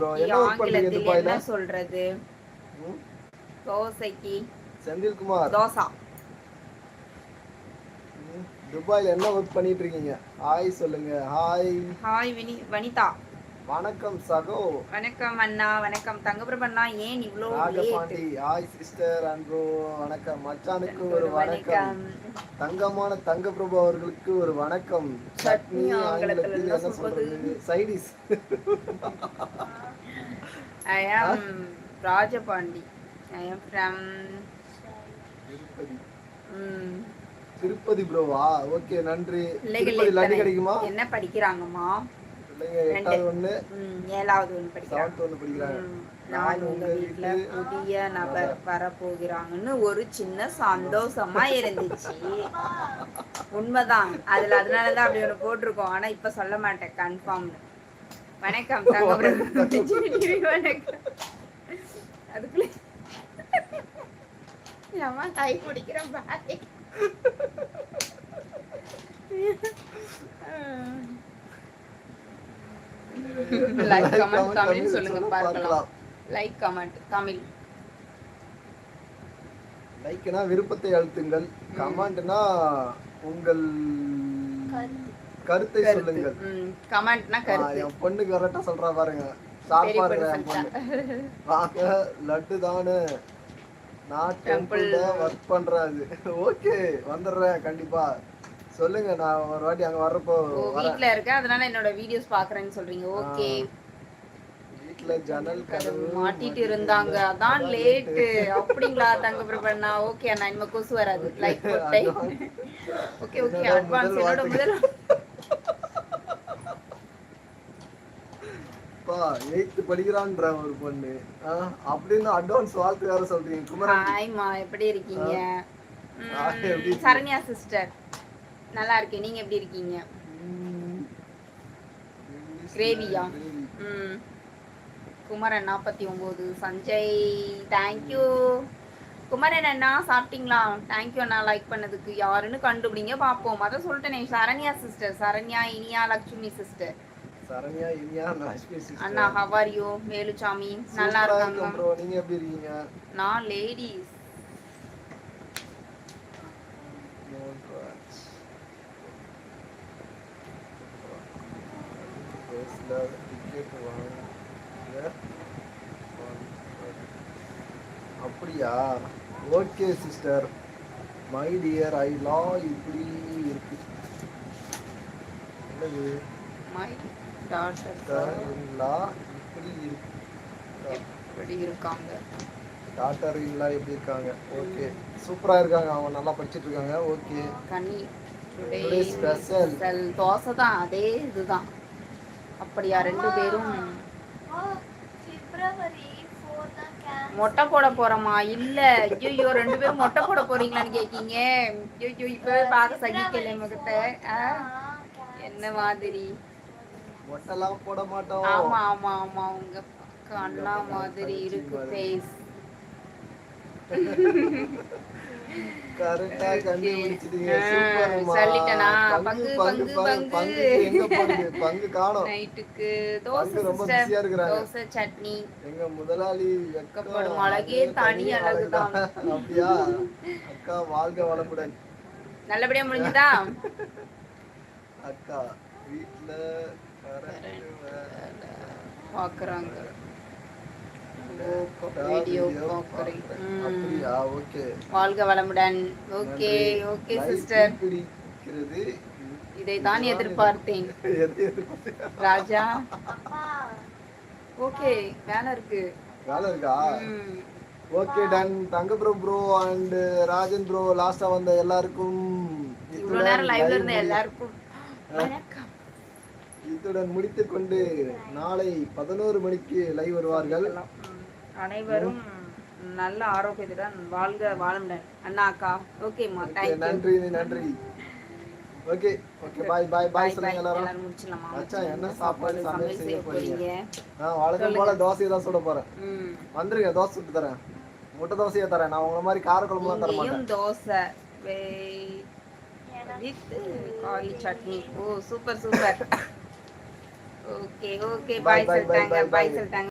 தோசைக்கு என்ன ஆங்கிலத்தில் சொல்றது? தோசைக்கு. செந்தில்குமார். தோசா. துபாயில என்ன ஒர்க் பண்ணிட்டு இருக்கீங்க? ஹாய் சொல்லுங்க. Hi hi Vini Vanitha. வணக்கம் சகோ. வணக்கம் அண்ணா வணக்கம். தங்கப்பிரபு அண்ணா ஏன் இவ்வளோ ராஜபாண்டி. ஹாய் சிஸ்டர் அன்பு வணக்கம். மச்சானுக்கு ஒரு வணக்கம். தங்கமான தங்க பிரபு அவர்களுக்கு ஒரு வணக்கம். சட்னி ஆங்கிலத்துல என்ன சொல்றது? சைடிஸ் ஐ ஆம் ராஜபாண்டி. ஐ ஆம் ஃப்ரம் திருப்பதி. ப்ரோவா ஓகே நன்றி. திருப்பதி லட்டு? கிடைக்குமா? என்ன படிக்கிறாங்கம்மா? பிள்ளைங்க எட்டாவது ஒண்ணு ஏழாவது ஒன்று படிக்கிறாங்க. ஒண்ணு படிக்கிறாங்க. நான் உங்க வீட்ல புதிய நபர் வரப்போகிறாங்கன்னு ஒரு சின்ன சந்தோஷமா இருந்துச்சு. உண்மைதான். அதுல அதனாலதான் அப்படி ஒண்ணு போட்டிருக்கோம். ஆனா இப்ப சொல்ல மாட்டேன். கன்ஃபார்ம் வணக்கம் வணக்கம். அதுக்குள்ள. ஏம்மா கை பிடிக்கிறேன் லைக் கமெண்ட் தமிழ் சொல்லுங்க பார்க்கலாம். Like comment Tamil. லைக்னா விருப்பத்தை அழுத்துங்கள். கமெண்ட்னா உங்கள் கருத்தை. சொல்லுங்கள். கமெண்ட்னா கருத்து. என் பொண்ணுக்கு கரெக்டா சொல்றா பாருங்க. பொண்ணு வாங்க லட்டு தானு. நான் டெம்பிள்ல ஒர்க் பண்றாது ஓகே வந்துடுறேன் கண்டிப்பா. சொல்லுங்க நான் ஒரு வாட்டி அங்க வர்றப்போ வீட்ல இருக்க அதனால என்னோட வீடியோஸ் பாக்குறேன்னு சொல்றீங்க. ஓகே வீட்ல ஜன்னல் கதவு மாட்டிட்டு இருந்தாங்க. அதான் லேட்டு அப்படிங்களா தங்க பிரபண்ணா ஓகே அண்ணா இனிமே கொசு வராது. லைக் போட்டேன் ஓகே ஓகே அட்வான்ஸ் என்னோட முதல் அப்பா எயித்து படிக்கிறான்ற ஒரு பொண்ணு. அப்படின்னு அட்வான்ஸ் வாழ்த்து வேற சொல்றீங்க. குமரன். ஹாய்மா எப்படி இருக்கீங்க? சரண்யா சிஸ்டர் நல்லா இருக்கேன் நீங்க எப்படி இருக்கீங்க. கிரேவியா? கிரேவி. ம். குமரன் நாற்பத்தி ஒம்பது சஞ்சய் தேங்க்யூ குமரன் அண்ணா சாப்பிட்டீங்களா? தேங்க்யூ அண்ணா லைக் பண்ணதுக்கு. யாருன்னு கண்டுபிடிங்க பார்ப்போம் அதான் சொல்லிட்டேனே சரண்யா சிஸ்டர் சரண்யா இனியா லக்ஷ்மி சிஸ்டர் சரண்யா இனியா. அண்ணா ஹவர் யூ வேலுச்சாமி நல்லா இருக்கீங்க. நான் லேடிஸ் பஸ்ல டிக்கெட் வாங்க அப்படியா? ஓகே சிஸ்டர் மை டியர் ஐ லா இப்படி இருக்கு. என்னது? மை டாட்டர் லா இப்படி இருக்கு. எப்படி இருக்காங்க? டாக்டர் இல்லா எப்படி இருக்காங்க? ஓகே சூப்பரா இருக்காங்க. அவங்க நல்லா படிச்சிட்டு இருக்காங்க. ஓகே கனி டுடே. ஸ்பெஷல் தோசை தான். அதே இதுதான். அப்படியா? ரெண்டு பேரும். மொட்டை போட போறோமா இல்ல. ஐயோ ரெண்டு பேரும் மொட்டை போட போறீங்களான்னு கேக்கீங்க. ஐயோ இப்பவே பார்க்க சகிக்கல முகத்தை ஆ? என்ன மாதிரி? மொட்டெல்லாம் போட மாட்டோம். ஆமா ஆமா ஆமா. உங்க பக்கம் அண்ணா மாதிரி இருக்கு ஃபேஸ் கரெக்டா கண்டுபிடிச்சிட்டீங்க. ஆ, சூப்பர்மா. சொல்லிட்டேனா? பங்கு பங்கு, பங்கு பங்கு, பங்கு பங்கு. எங்க காணோம். நைட்டுக்கு தோசை ரொம்ப சிஸ்டர். பிஸியா இருக்கிறாங்க. தோசை சட்னி. எங்க முதலாளி வெட்கப்படும் அழகே தனி. அழகுதான். அப்படியா? அக்கா வாழ்க வளமுடன். நல்லபடியா முடிஞ்சுதா? அக்கா வீட்ல வேற. பாக்குறாங்க. வீடியோ பாக்குறேன். அப்படியா ஓகே. வாழ்க வளமுடன். Okay okay sister. பிடிக்கிறது இதை தான் எதிர்பார்த்தேன்? ராஜா. ஓகே வேலை இருக்கு. வேலை இருக்கா. Okay done. தங்க bro bro and Rajan bro லாஸ்டா வந்த எல்லாருக்கும் இவ்வளவு நேரம் லைவ்ல இருந்த எல்லாருக்கும் வணக்கம். இத்துடன் முடித்துக் கொண்டு நாளை பதினோரு மணிக்கு லைவ் வருவார்கள். அனைவரும் நல்ல ஆரோக்கியத்துடன் வாழ்க வாழுடன் அண்ணா அக்கா ஓகேம்மா தேங்க்யூ நன்றி நன்றி ஓகே ஓகே பாய் பாய் பாய் சொல்லுங்க எல்லாரும். முடிச்சிடலாமா? மச்சான், என்ன சாப்பாடு சமையல் செய்ய போறீங்க? நான் வழக்கம் போல தோசையை தான் சுட போறேன். வந்துருங்க தோசை சுட்டு தரேன். முட்டை தோசையே தரேன். நான் உங்களை மாதிரி கார குழம்புலாம் தர மாட்டேன். தோசை. வித் காலி chutney. Oh super super okay okay bye சொல்லிட்டாங்க பாய். சொல்லிட்டாங்க.